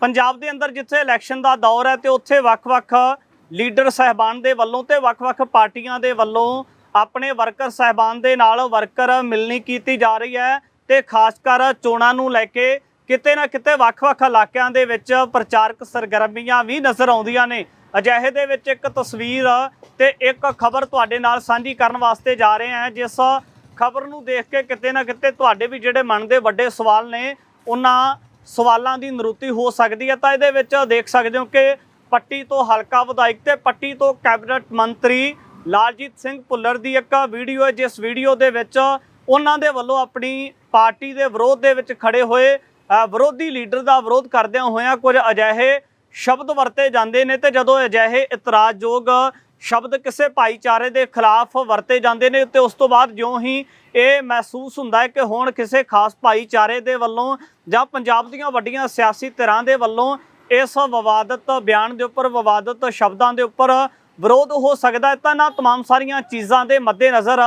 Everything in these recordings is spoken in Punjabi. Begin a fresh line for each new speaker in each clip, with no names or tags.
ਪੰਜਾਬ ਦੇ ਅੰਦਰ ਜਿੱਥੇ ਇਲੈਕਸ਼ਨ ਦਾ ਦੌਰ ਹੈ ਤੇ ਉੱਥੇ ਵੱਖ-ਵੱਖ ਲੀਡਰ ਸਹਿਬਾਨ ਦੇ ਵੱਲੋਂ ਤੇ ਵੱਖ-ਵੱਖ ਪਾਰਟੀਆਂ ਦੇ ਵੱਲੋਂ ਆਪਣੇ ਵਰਕਰ ਸਹਿਬਾਨ ਦੇ ਨਾਲ ਵਰਕਰ ਮਿਲਣੀ ਕੀਤੀ ਜਾ ਰਹੀ ਹੈ ਤੇ ਖਾਸ ਕਰ ਚੋਣਾਂ ਨੂੰ ਲੈ ਕੇ ਕਿਤੇ ਨਾ ਕਿਤੇ ਵੱਖ-ਵੱਖ ਇਲਾਕਿਆਂ ਦੇ ਵਿੱਚ ਪ੍ਰਚਾਰਕ ਸਰਗਰਮੀਆਂ ਵੀ ਨਜ਼ਰ ਆਉਂਦੀਆਂ ਨੇ। ਅਜਿਹੇ ਦੇ ਵਿੱਚ ਇੱਕ ਤਸਵੀਰ ਤੇ ਇੱਕ ਖਬਰ ਤੁਹਾਡੇ ਨਾਲ ਸਾਂਝੀ ਕਰਨ ਵਾਸਤੇ ਜਾ ਰਹੇ ਹਾਂ, ਜਿਸ ਖਬਰ ਨੂੰ ਦੇਖ ਕੇ ਕਿਤੇ ਨਾ ਕਿਤੇ ਤੁਹਾਡੇ ਵੀ ਜਿਹੜੇ ਮਨ ਦੇ ਵੱਡੇ ਸਵਾਲ ਨੇ, ਉਹਨਾਂ ਸਵਾਲਾਂ ਦੀ ਨਿਵೃತ್ತಿ ਹੋ ਸਕਦੀ ਹੈ, ਤਾਂ ਇਹਦੇ ਵਿੱਚ ਦੇਖ ਸਕਦੇ ਹੋ ਕਿ ਪੱਟੀ ਤੋਂ ਹਲਕਾ ਵਿਧਾਇਕ ਤੇ ਪੱਟੀ ਤੋਂ ਕੈਬਨਿਟ ਮੰਤਰੀ ਲਾਲਜੀਤ ਸਿੰਘ ਭੁੱਲਰ ਦੀ ਇੱਕ ਵੀਡੀਓ ਹੈ, ਜਿਸ ਵੀਡੀਓ ਦੇ ਵਿੱਚ ਉਹਨਾਂ ਦੇ ਵੱਲੋਂ ਆਪਣੀ ਪਾਰਟੀ ਦੇ ਵਿਰੋਧ ਦੇ ਵਿੱਚ ਖੜੇ ਹੋਏ ਵਿਰੋਧੀ ਲੀਡਰ ਦਾ ਵਿਰੋਧ ਕਰਦਿਆਂ ਹੋਇਆਂ ਕੁਝ ਅਜਿਹੇ ਸ਼ਬਦ ਵਰਤੇ ਜਾਂਦੇ ਨੇ ਤੇ ਜਦੋਂ ਅਜਿਹੇ ਇਤਰਾਜ਼ਯੋਗ ਸ਼ਬਦ ਕਿਸੇ ਭਾਈਚਾਰੇ ਦੇ ਖਿਲਾਫ ਵਰਤੇ ਜਾਂਦੇ ਨੇ ਤੇ ਉਸ ਤੋਂ ਬਾਅਦ ਜਿਉਂ ਹੀ ਇਹ ਮਹਿਸੂਸ ਹੁੰਦਾ ਹੈ ਕਿ ਹੁਣ ਕਿਸੇ ਖਾਸ ਭਾਈਚਾਰੇ ਦੇ ਵੱਲੋਂ ਜਾਂ ਪੰਜਾਬ ਦੀਆਂ ਵੱਡੀਆਂ ਸਿਆਸੀ ਧਿਰਾਂ ਦੇ ਵੱਲੋਂ ਇਸ ਵਿਵਾਦਤ ਬਿਆਨ ਦੇ ਉੱਪਰ ਵਿਵਾਦਤ ਸ਼ਬਦਾਂ ਦੇ ਉੱਪਰ ਵਿਰੋਧ ਹੋ ਸਕਦਾ ਹੈ ਤਾਂ ਨਾ तमाम ਸਾਰੀਆਂ ਚੀਜ਼ਾਂ ਦੇ ਮੱਦੇਨਜ਼ਰ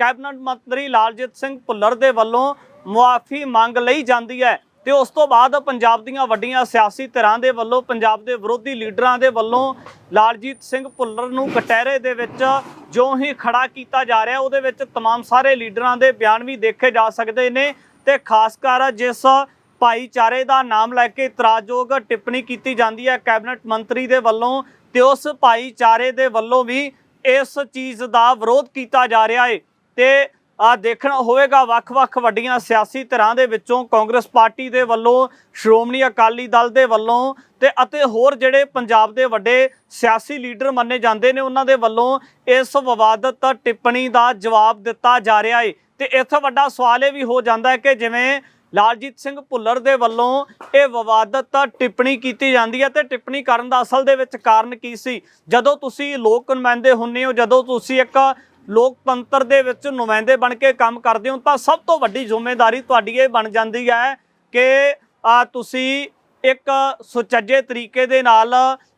ਕੈਬਨਿਟ ਮੰਤਰੀ ਲਾਲਜੀਤ ਸਿੰਘ ਭੁੱਲਰ ਦੇ ਵੱਲੋਂ ਮੁਆਫੀ ਮੰਗ ਲਈ ਜਾਂਦੀ ਹੈ ਤੇ ਉਸ ਤੋਂ ਬਾਅਦ ਪੰਜਾਬ ਦੀਆਂ ਵੱਡੀਆਂ ਸਿਆਸੀ ਧਿਰਾਂ ਦੇ ਵੱਲੋਂ ਪੰਜਾਬ ਦੇ ਵਿਰੋਧੀ ਲੀਡਰਾਂ ਦੇ ਵੱਲੋਂ ਲਾਲਜੀਤ ਸਿੰਘ ਭੁੱਲਰ ਨੂੰ ਕਟਹਿਰੇ ਦੇ ਵਿੱਚ ਜੋ ਹੀ ਖੜਾ ਕੀਤਾ ਜਾ ਰਿਹਾ ਉਹਦੇ ਵਿੱਚ तमाम ਸਾਰੇ ਲੀਡਰਾਂ ਦੇ ਬਿਆਨ ਵੀ ਦੇਖੇ ਜਾ ਸਕਦੇ ਨੇ ਤੇ ਖਾਸ ਕਰ ਜਿਸ ਭਾਈਚਾਰੇ ਦਾ ਨਾਮ ਲੈ ਕੇ ਇਤਰਾਜ਼ਯੋਗ ਟਿੱਪਣੀ ਕੀਤੀ ਜਾਂਦੀ ਹੈ ਕੈਬਨਿਟ ਮੰਤਰੀ ਦੇ ਵੱਲੋਂ ਤੇ ਉਸ ਭਾਈਚਾਰੇ ਦੇ ਵੱਲੋਂ ਵੀ ਇਸ ਚੀਜ਼ ਦਾ ਵਿਰੋਧ ਕੀਤਾ ਜਾ ਰਿਹਾ ਹੈ ਤੇ ਆ ਦੇਖਣਾ ਹੋਵੇਗਾ ਵੱਖ-ਵੱਖ ਵੱਡੀਆਂ ਸਿਆਸੀ ਧਿਰਾਂ ਦੇ ਵਿੱਚੋਂ ਕਾਂਗਰਸ ਪਾਰਟੀ ਦੇ ਵੱਲੋਂ, ਸ਼੍ਰੋਮਣੀ ਅਕਾਲੀ ਦਲ ਦੇ ਵੱਲੋਂ ਤੇ ਅਤੇ ਹੋਰ ਜਿਹੜੇ ਪੰਜਾਬ ਦੇ ਵੱਡੇ ਸਿਆਸੀ ਲੀਡਰ ਮੰਨੇ ਜਾਂਦੇ ਨੇ, ਉਹਨਾਂ ਦੇ ਵੱਲੋਂ ਇਸ ਵਿਵਾਦਤ ਟਿੱਪਣੀ ਦਾ ਜਵਾਬ ਦਿੱਤਾ ਜਾ ਰਿਹਾ ਹੈ ਤੇ ਇੱਥੇ ਵੱਡਾ ਸਵਾਲ ਇਹ ਵੀ ਹੋ ਜਾਂਦਾ ਹੈ ਕਿ ਜਿਵੇਂ ਲਾਲਜੀਤ ਸਿੰਘ ਭੁੱਲਰ ਦੇ ਵੱਲੋਂ ਇਹ ਵਿਵਾਦਤ ਟਿੱਪਣੀ ਕੀਤੀ ਜਾਂਦੀ ਹੈ ਤੇ ਟਿੱਪਣੀ ਕਰਨ ਦਾ ਅਸਲ ਦੇ ਵਿੱਚ ਕਾਰਨ ਕੀ ਸੀ? ਜਦੋਂ ਤੁਸੀਂ ਲੋਕ ਨੁਮਾਇੰਦੇ ਹੁੰਨੇ ਹੋ, ਜਦੋਂ ਤੁਸੀਂ ਇੱਕ ਲੋਕਤੰਤਰ ਦੇ ਵਿੱਚ ਨੁਮਾਇੰਦੇ ਬਣ ਕੇ ਕੰਮ ਕਰਦੇ ਹੋ, ਤਾਂ ਸਭ ਤੋਂ ਵੱਡੀ ਜ਼ਿੰਮੇਵਾਰੀ ਤੁਹਾਡੀ ਇਹ ਬਣ ਜਾਂਦੀ ਹੈ ਕਿ ਆ ਤੁਸੀਂ ਇੱਕ ਸੁਚੱਜੇ ਤਰੀਕੇ ਦੇ ਨਾਲ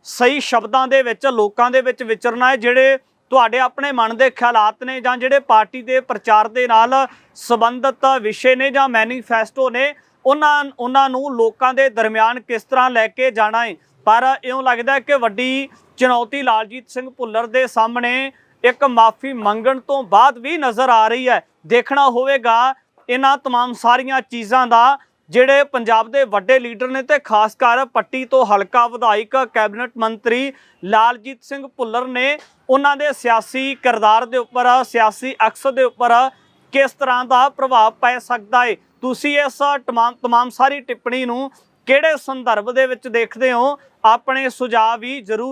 ਸਹੀ ਸ਼ਬਦਾਂ ਦੇ ਵਿੱਚ, ਲੋਕਾਂ ਦੇ ਵਿੱਚ ਵਿਚਰਨਾ ਹੈ, ਜਿਹੜੇ ਤੁਹਾਡੇ ਆਪਣੇ ਮਨ ਦੇ ਖਿਆਲਾਤ ਨੇ ਜਾਂ ਜਿਹੜੇ ਪਾਰਟੀ ਦੇ ਪ੍ਰਚਾਰ ਦੇ ਨਾਲ ਸੰਬੰਧਿਤ ਵਿਸ਼ੇ ਨੇ ਜਾਂ ਮੈਨੀਫੈਸਟੋ ਨੇ, ਉਹਨਾਂ ਉਹਨਾਂ ਨੂੰ ਲੋਕਾਂ ਦੇ ਦਰਮਿਆਨ ਕਿਸ ਤਰ੍ਹਾਂ ਲੈ ਕੇ ਜਾਣਾ ਹੈ? ਪਰ ਇਉਂ ਲੱਗਦਾ ਕਿ ਵੱਡੀ ਚੁਣੌਤੀ ਲਾਲਜੀਤ ਸਿੰਘ ਭੁੱਲਰ ਦੇ ਸਾਹਮਣੇ ਇੱਕ ਮਾਫੀ ਮੰਗਣ ਤੋਂ ਬਾਅਦ ਵੀ ਨਜ਼ਰ ਆ ਰਹੀ ਹੈ ਦੇਖਣਾ ਹੋਵੇਗਾ ਇਹਨਾਂ तमाम ਸਾਰੀਆਂ ਚੀਜ਼ਾਂ ਦਾ ਜਿਹੜੇ ਪੰਜਾਬ ਦੇ ਵੱਡੇ ਲੀਡਰ ਨੇ ਤੇ ਖਾਸ ਕਰ ਪੱਟੀ ਤੋਂ ਹਲਕਾ ਵਿਧਾਇਕ ਕੈਬਨਿਟ ਮੰਤਰੀ ਲਾਲਜੀਤ ਸਿੰਘ ਭੁੱਲਰ ਨੇ ਉਹਨਾਂ ਦੇ ਸਿਆਸੀ ਕਿਰਦਾਰ ਦੇ ਉੱਪਰ ਸਿਆਸੀ ਅਕਸ ਦੇ ਉੱਪਰ ਕਿਸ ਤਰ੍ਹਾਂ ਦਾ ਪ੍ਰਭਾਵ ਪੈ ਸਕਦਾ ਹੈ ਤੁਸੀਂ ਇਸ तमाम तमाम ਸਾਰੀ ਟਿੱਪਣੀ ਨੂੰ ਕਿਹੜੇ ਸੰਦਰਭ ਦੇ ਵਿੱਚ ਦੇਖਦੇ ਹੋ ਆਪਣੇ ਸੁਝਾਅ ਵੀ ਜ਼ਰੂਰ